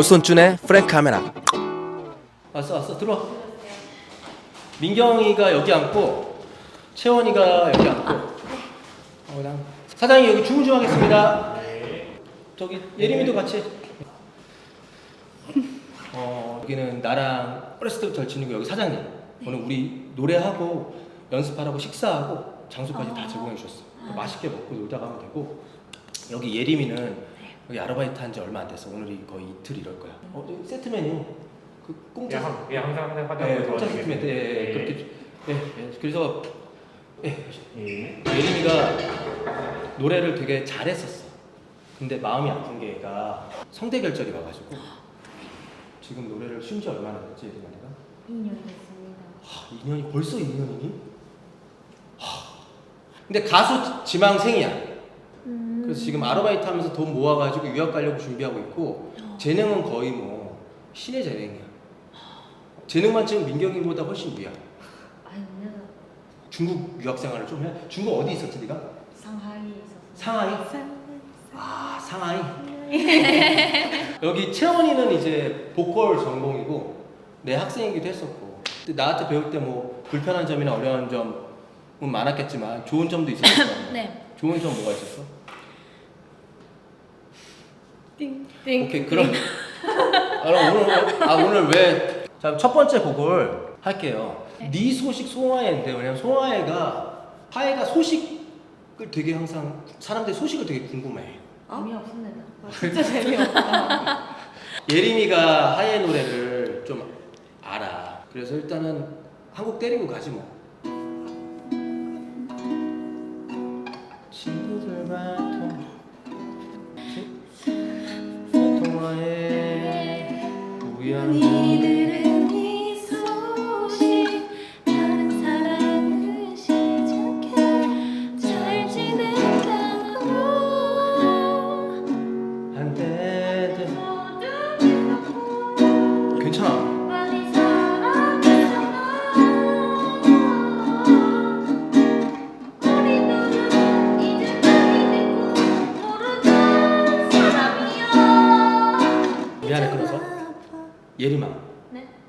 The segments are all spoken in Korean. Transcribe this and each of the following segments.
오손준의 프랭크 카메라. 왔어 왔어 들어와. 민경이가 여기 앉고 채원이가 여기 앉고. 어, 사장님 여기 주문 좀 하겠습니다. 저기 예림이도 같이. 어 여기는 나랑 어렸을 때부터 잘 지내고 여기 사장님. 오늘 우리 노래하고 연습하라고 식사하고 장소까지 다 제공해 주셨어. 맛있게 먹고 놀다 가면 되고 여기 예림이는 여기 아르바이트 한 지 얼마 안 됐어. 오늘이 거의 이틀 이럴 거야. 어, 여기 세트 메뉴 그 예, 공짜 항- 예, 항상 항상 네, 화장을 공짜 세트 메뉴 예, 예, 예. 그렇게 예, 예. 그래서 예, 예. 예림이가 노래를 되게 잘했었어. 근데 마음이 아픈 게 얘가 성대 결절이 와가지고 지금 노래를 쉰 지 얼마나 됐지 예림아 내가? 2년 됐습니다. 하, 2년이 벌써 2년이니? 하. 근데 가수 지망생이야. 음. 그래서 지금 아르바이트 하면서 돈 모아가지고 유학 가려고 준비하고 있고 재능은 거의 뭐 신의 재능이야. 재능만 지금 민경이보다 훨씬 위야. 아니 내가 중국 유학 생활을 좀 해. 중국 어디 있었지 네가? 상하이에 있었어. 상하이? 아 상하이. 여기 채원이는 이제 보컬 전공이고 내 학생이기도 했었고. 근데 나한테 배울 때 뭐 불편한 점이나 어려운 점은 많았겠지만 좋은 점도 있었을 거야. 네. 좋은 점 뭐가 있었어? 띵띵. 오케이 그럼 아, 그럼 오늘 아 오늘 왜? 자첫 번째 곡을 할게요. 네 소식 송하예인데 왜냐면 송하예가 하예가 소식을 되게 항상 사람들이 소식을 되게 궁금해. 재미없습니다. 아, 진짜 재미없다. 예림이가 하예 노래를 좀 알아. 그래서 일단은 한곡 때리고 가지 뭐.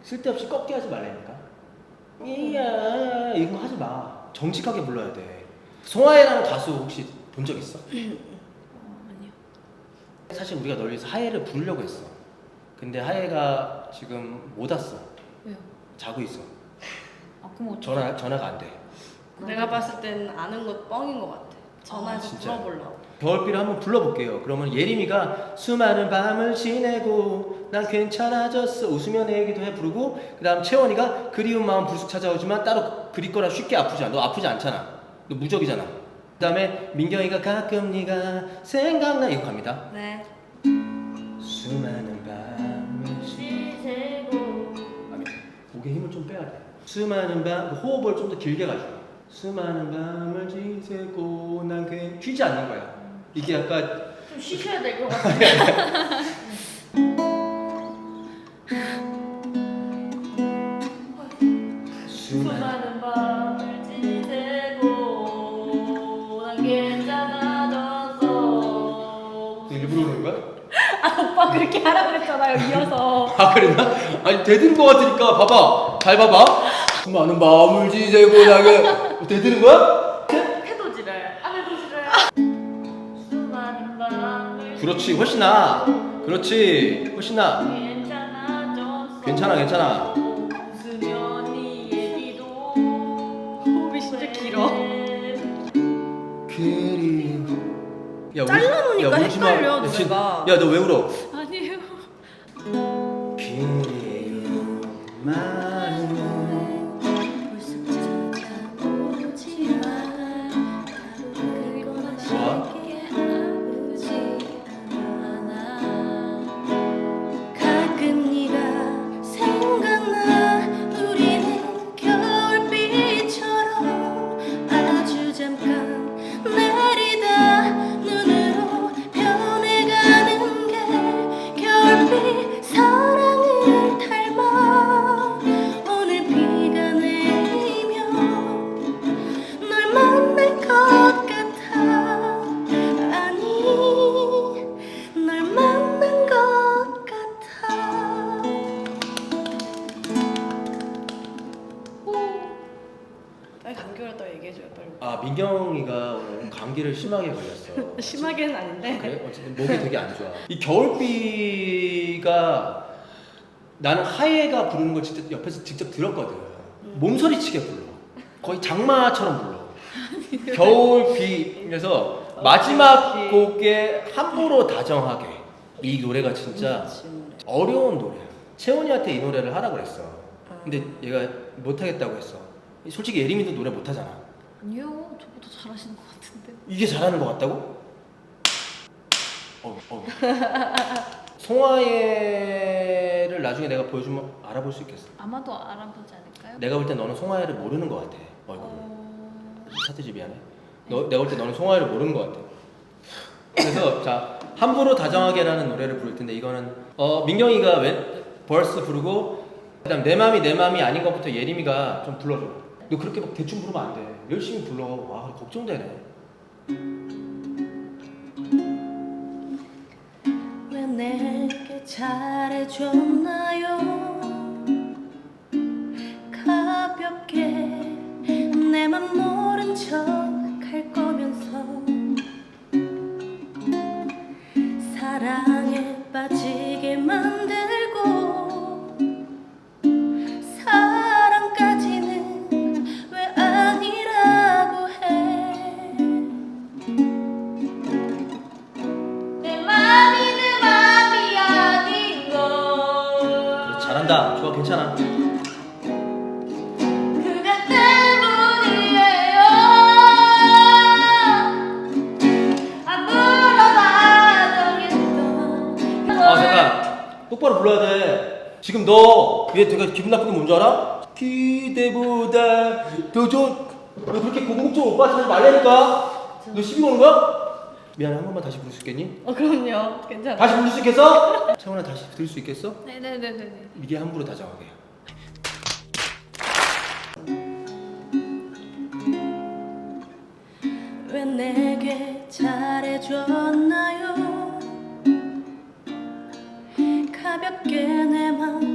쓸데없이 꺾게 하지 말라니까. 이야 이거 하지 마. 정직하게 불러야 돼. 송하예라는 가수 혹시 본 적 있어? 아니요 사실 우리가 널 위해서 하예를 부르려고 했어. 근데 하예가 지금 못 왔어. 왜요? 자고 있어. 아 그럼 어쩌 전화 전화가 안 돼. 내가 봤을 때는 아는 것 뻥인 것 같아. 아, 전화해서 진짜? 물어보려고. 겨울비를 한번 불러볼게요. 그러면 예림이가 수많은 밤을 지내고 난 괜찮아졌어 웃으며 내 얘기도 해 부르고 그 다음 채원이가 그리운 마음 불쑥 찾아오지만 따로 그리 거라 쉽게 아프지 않아. 너 아프지 않잖아. 너 무적이잖아. 그 다음에 민경이가 가끔 네가 생각나 이거 갑니다. 네. 수많은 밤을 지 지새고 아니, 목에 힘을 좀 빼야 돼. 수많은 밤 호흡을 좀 더 길게 가지고. 수많은 밤을 지새고 난 괜히 쉬지 않는 거야. 이게 약간 좀 쉬셔야 될 것 같아요 수많은 수많은 밤을 지새고 난 괜찮아졌어 일부러 그런 거야? 오빠 그렇게 하라 그랬잖아요 이어서 아 그랬나? 아니 대드는 거 같으니까 봐봐 잘 봐봐 수많은 밤을 지새고 나게 대드는 거야? 태도지를 아내도지를 수많은 밤을 그렇지 훨씬 나 그렇지 훨씬 나 괜찮아졌어 괜찮아 괜찮아 웃으며 네 얘기도 호흡이 진짜 길어. 그리워 야, 잘라놓으니까 울지 마. 헷갈려, 야, 진- 노래가. 야, 너 왜 울어? 심하게 걸렸어. 심하게는 아닌데. 그래? 어쨌든 목이 되게 안 좋아. 이 겨울비가 나는 하예가 부르는 걸 직접 옆에서 직접 들었거든. 몸서리치게 불러. 거의 장마처럼 불러. 겨울비 그래서 마지막 곡에 함부로 다정하게 이 노래가 진짜 어려운 노래야. 채원이한테 이 노래를 하라 그랬어. 근데 얘가 못하겠다고 했어. 솔직히 예림이도 노래 못하잖아. 아니요, 저보다 잘하시는 것 같은데. 이게 잘하는 것 같다고? 어, 어. 송하예를 나중에 내가 보여주면 알아볼 수 있겠어. 아마도 알아보지 않을까요? 내가 볼때 너는 송하예를 모르는 것 같아. 얼굴. 어... 차트지 미안해. 너 내가 볼 때 너는 송하예를 모르는 것 같아. 그래서 자 함부로 다정하게라는 노래를 부를 텐데 이거는 어 민경이가 왼 벌스 부르고 그다음 내 맘이 내 맘이 아닌 것부터 예림이가 좀 불러줘. 너 그렇게 막 대충 부르면 안 돼. 열심히 불러. 와 걱정되네. 왜 내게 잘해줬나요 가볍게 내맘 모른 척 똑바로 불러야 돼. 지금 너얘 되게 기분 나쁜 게 뭔지 알아? 기대보다 더 좋은 너 그렇게 고급진 오빠 찾지 말라니까. 너 시비 거는 거야? 미안해 한 번만 다시 부를 수 있겠니? 어 그럼요. 괜찮아. 다시 부를 수 있겠어? 채원아 다시 들을 수 있겠어? 네네네네. 이게 함부로 다정하게. 왜 내게 잘해줬나요 가볍게 내맘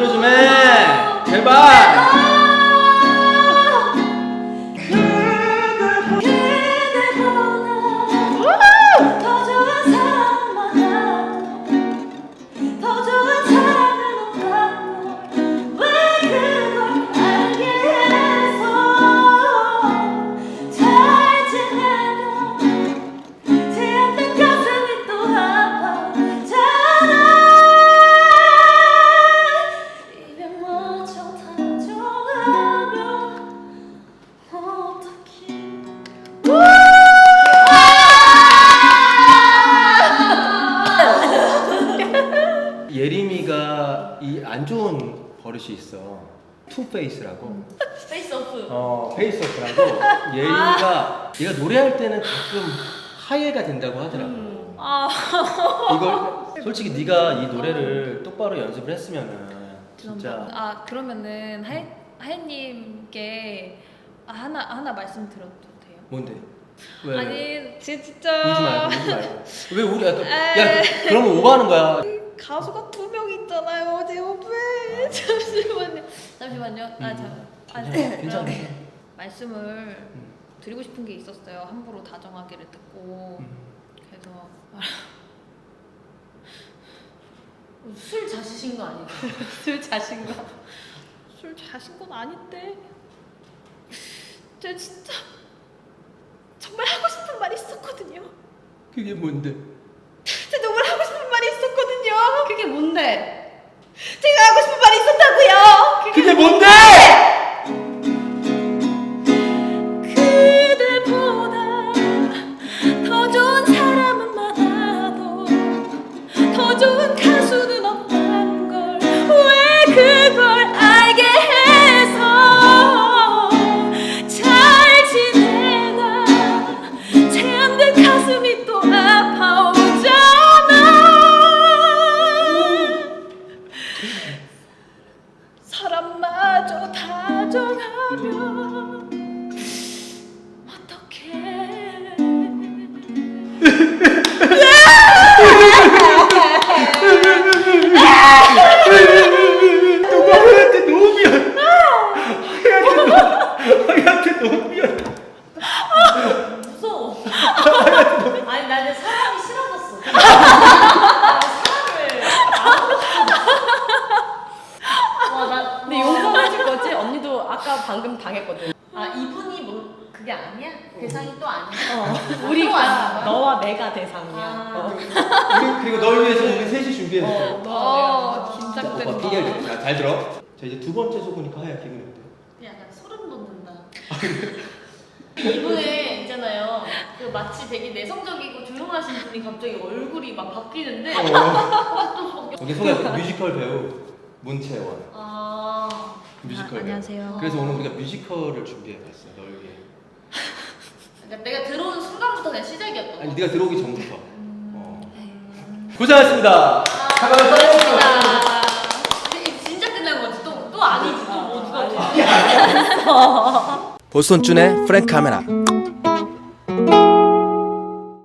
미워 안 좋은 버릇이 있어. 투페이스라고. 페이스 오프 어, 페이스오프라고. 예림이가 얘가 노래할 때는 가끔 하예가 된다고 하더라고. 아, 이걸 솔직히 네가 이 노래를 똑바로 연습을 했으면은 진짜 아 그러면은 하이 하이님께 아, 하나 하나 말씀드려도 돼요? 뭔데? 왜? 아니 제 울지 진짜 말고 울지 말고. 왜 우리 야, 또- 에이. 야 그- 그러면 오버하는 거야. 가수가 두 명 있잖아요, 제 옆에. 잠시만요. 잠시만요. 아, 잠. 아, 괜찮아. 네. 말씀을 드리고 싶은 게 있었어요. 함부로 다정하게를 듣고 음. 그래서 술 자시신 거 아니에요? 술 자신과 술 자신 건 아닌데 저 진짜 정말 하고 싶은 말이 있었거든요. 그게 뭔데? 제가 정말 하고 싶은 말이 있었거든요. 그게 뭔데? 제가 하고 싶은 말이 있었다고요. 그게 뭔데? 아. 어. 우리, 그리고 널 위해서 우리 셋이 준비했어요. 어, 너와 어, 진짜 오빠 긴장된다. 삐결 자, 잘 들어. 자, 이제 두 번째 소고니까 하얀 기분이 어때요? 약간 소름 돋는다. 이분에 있잖아요. 그 마치 되게 내성적이고 조용하신 분이 갑자기 얼굴이 막 바뀌는데 어. 또 여기 소개 뮤지컬 배우 문채원. 아 뮤지컬 아, 배우. 안녕하세요. 그래서 오늘 우리가 뮤지컬을 준비해봤어요. 널 위해. 그러니까 내가 들어오는 순간부터 그냥 시작이었던 아니 거. 네가 들어오기 전부터. 어. 고생하셨습니다. 아, 고맙습니다. 이게 진짜 끝난 거지? 또, 또 아니지? 또뭐 누가 아니. 보손준의 프랭 카메라.